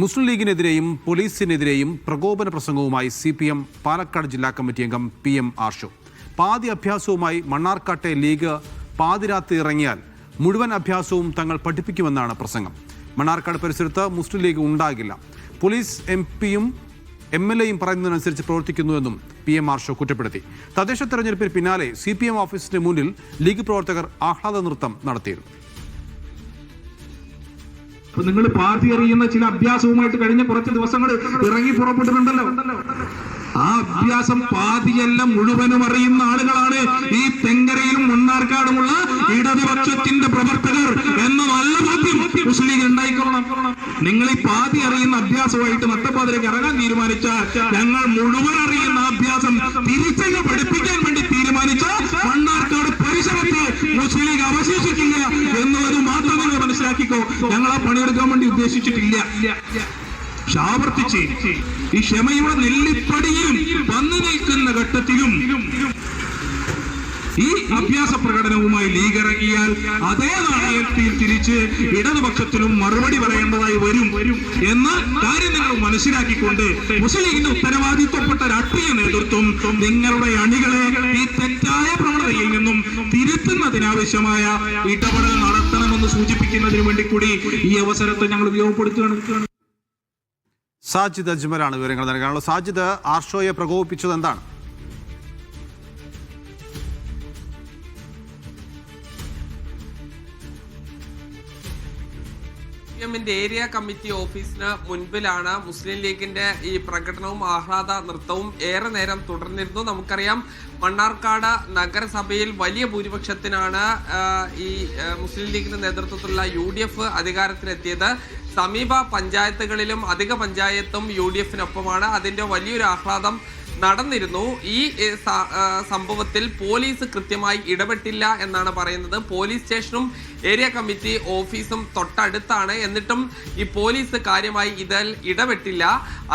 മുസ്ലിം ലീഗിനെതിരെയും പോലീസിനെതിരെയും പ്രകോപന പ്രസംഗവുമായി സി പി എം പാലക്കാട് ജില്ലാ കമ്മിറ്റി അംഗം പി എം ആർഷു. പാതി അഭ്യാസവുമായി മണ്ണാർക്കാട്ടെ ലീഗ് പാതിരാത്രി ഇറങ്ങിയാൽ മുഴുവൻ അഭ്യാസവും തങ്ങൾ പഠിപ്പിക്കുമെന്നാണ് പ്രസംഗം. മണ്ണാർക്കാട് പരിസരത്ത് മുസ്ലിം ലീഗ് ഉണ്ടാകില്ല. പോലീസ് എം പിയും എം എൽ എയും പറയുന്നതിനനുസരിച്ച് പ്രവർത്തിക്കുന്നുവെന്നും പി എം ആർഷോ കുറ്റപ്പെടുത്തി. തദ്ദേശ തെരഞ്ഞെടുപ്പിന് പിന്നാലെ സി പി എം ഓഫീസിന് മുന്നിൽ ലീഗ് പ്രവർത്തകർ ആഹ്ലാദ നൃത്തം നടത്തിയിരുന്നു. നിങ്ങൾ പാർട്ടി അറിയുന്ന ചില അഭ്യാസവുമായിട്ട് കഴിഞ്ഞ കുറച്ച് ദിവസങ്ങൾ ഇറങ്ങി പുറപ്പെട്ടിട്ടുണ്ടല്ലോ. ആ അഭ്യാസം പാതിയെല്ലാം മുഴുവനും അറിയുന്ന ആളുകളാണ് ഈ തെങ്കരയിലും മണ്ണാർക്കാടുമുള്ള ഇടതുപക്ഷത്തിന്റെ പ്രവർത്തകർ എന്ന നല്ല ബോധ്യം മുസ്ലിം ലീഗ് ഉണ്ടായിക്കൊള്ളണം. നിങ്ങൾ ഈ പാതി അറിയുന്ന അഭ്യാസമായിട്ട് നട്ടപ്പാതിലേക്ക് ഇറങ്ങാൻ തീരുമാനിച്ച ഞങ്ങൾ മുഴുവൻ അറിയുന്ന അഭ്യാസം തിരിച്ചങ്ങ് പഠിപ്പിക്കാൻ വേണ്ടി തീരുമാനിച്ച മണ്ണാർക്കാട് പരിസരത്ത് മുസ്ലിം ലീഗ് അവശേഷിക്കില്ല നിങ്ങൾ മനസ്സിലാക്കിക്കോ. ഞങ്ങൾ ആ പണിയെടുക്കാൻ വേണ്ടി ഉദ്ദേശിച്ചിട്ടില്ല. പക്ഷെ ആവർത്തിച്ച് ഈ ക്ഷമയുടെ നെല്ലിപ്പടിയും വന്നു നിൽക്കുന്ന ഘട്ടത്തിലും ഈ അഭ്യാസ പ്രകടനവുമായി ലീഗ് ഇറങ്ങിയാൽ അതേ നാണയത്തിൽ തിരിച്ച് ഇടതുപക്ഷത്തിനും മറുപടി പറയേണ്ടതായി വരും എന്ന കാര്യം നിങ്ങൾ മനസ്സിലാക്കിക്കൊണ്ട് മുസ്ലിം ലീഗിന്റെ ഉത്തരവാദിത്വപ്പെട്ട രാഷ്ട്രീയ നേതൃത്വം നിങ്ങളുടെ അണികളെ ഈ തെറ്റായ പ്രവണതയിൽ നിന്നും തിരുത്തുന്നതിനാവശ്യമായ ഇടപെടൽ നടത്തണമെന്ന് സൂചിപ്പിക്കുന്നതിന് വേണ്ടി കൂടി ഈ അവസരത്തെ ഞങ്ങൾ ഉപയോഗപ്പെടുത്തുകയാണ്. സാജിദ് അജ്മലാണ് വിവരങ്ങൾ നൽകാനുള്ളത്. സാജിദ് ആർഷോയെ പ്രകോപിപ്പിച്ചത് എന്താണ്? എമ്മിന്റെ ഏരിയ കമ്മിറ്റി ഓഫീസിന് മുൻപിലാണ് മുസ്ലിം ലീഗിന്റെ ഈ പ്രകടനവും ആഹ്ലാദ നൃത്തവും ഏറെ നേരം തുടർന്നിരുന്നു. നമുക്കറിയാം മണ്ണാർക്കാട് നഗരസഭയിൽ വലിയ ഭൂരിപക്ഷത്തിനാണ് ഈ മുസ്ലിം ലീഗിന്റെ നേതൃത്വത്തിലുള്ള യു ഡി എഫ് അധികാരത്തിലെത്തിയത്. സമീപ പഞ്ചായത്തുകളിലും അധിക പഞ്ചായത്തും യു ഡി എഫിനൊപ്പമാണ് അതിന്റെ വലിയൊരു ആഹ്ലാദം നടന്നിരുന്നു. ഈ സംഭവത്തിൽ പോലീസ് കൃത്യമായി ഇടപെട്ടില്ല എന്നാണ് പറയുന്നത്. പോലീസ് സ്റ്റേഷനും ഏരിയ കമ്മിറ്റി ഓഫീസും തൊട്ടടുത്താണ്. എന്നിട്ടും ഈ പോലീസ് കാര്യമായി ഇതിൽ ഇടപെട്ടില്ല.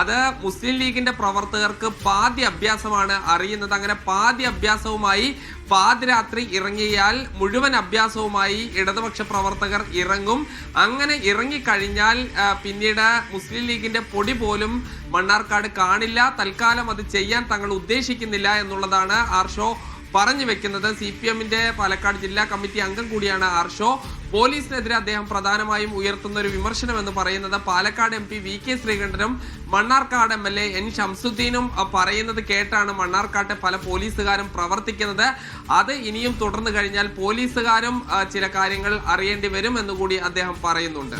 അത് മുസ്ലിം ലീഗിന്റെ പ്രവർത്തകർക്ക് പാതി അഭ്യാസമാണ് അറിയുന്നത്. അങ്ങനെ പാതി അഭ്യാസവുമായി പാതിരാത്രി ഇറങ്ങിയാൽ മുഴുവൻ അഭ്യാസവുമായി ഇടതുപക്ഷ പ്രവർത്തകർ ഇറങ്ങും. അങ്ങനെ ഇറങ്ങിക്കഴിഞ്ഞാൽ പിന്നീട് മുസ്ലിം ലീഗിന്റെ പൊടി പോലും മണ്ണാർക്കാട് കാണില്ല. തൽക്കാലം അത് ചെയ്യാൻ തങ്ങൾ ഉദ്ദേശിക്കുന്നില്ല എന്നുള്ളതാണ് ആർഷോ പറഞ്ഞു വെക്കുന്നത് സി പി എമ്മിന്റെ പാലക്കാട് ജില്ലാ കമ്മിറ്റി അംഗം കൂടിയാണ് ആർഷോ. പോലീസിനെതിരെ അദ്ദേഹം പ്രധാനമായും ഉയർത്തുന്ന ഒരു വിമർശനം എന്ന് പറയുന്നത് Palakkad M P V K ശ്രീകണ്ഠനും Mannarkkad M L A N ഷംസുദ്ദീനും പറയുന്നത് കേട്ടാണ് മണ്ണാർക്കാട്ടെ പല പോലീസുകാരും പ്രവർത്തിക്കുന്നത്. അത് ഇനിയും തുടർന്നു കഴിഞ്ഞാൽ പോലീസുകാരും ചില കാര്യങ്ങൾ അറിയേണ്ടി വരും എന്നുകൂടി അദ്ദേഹം പറയുന്നുണ്ട്.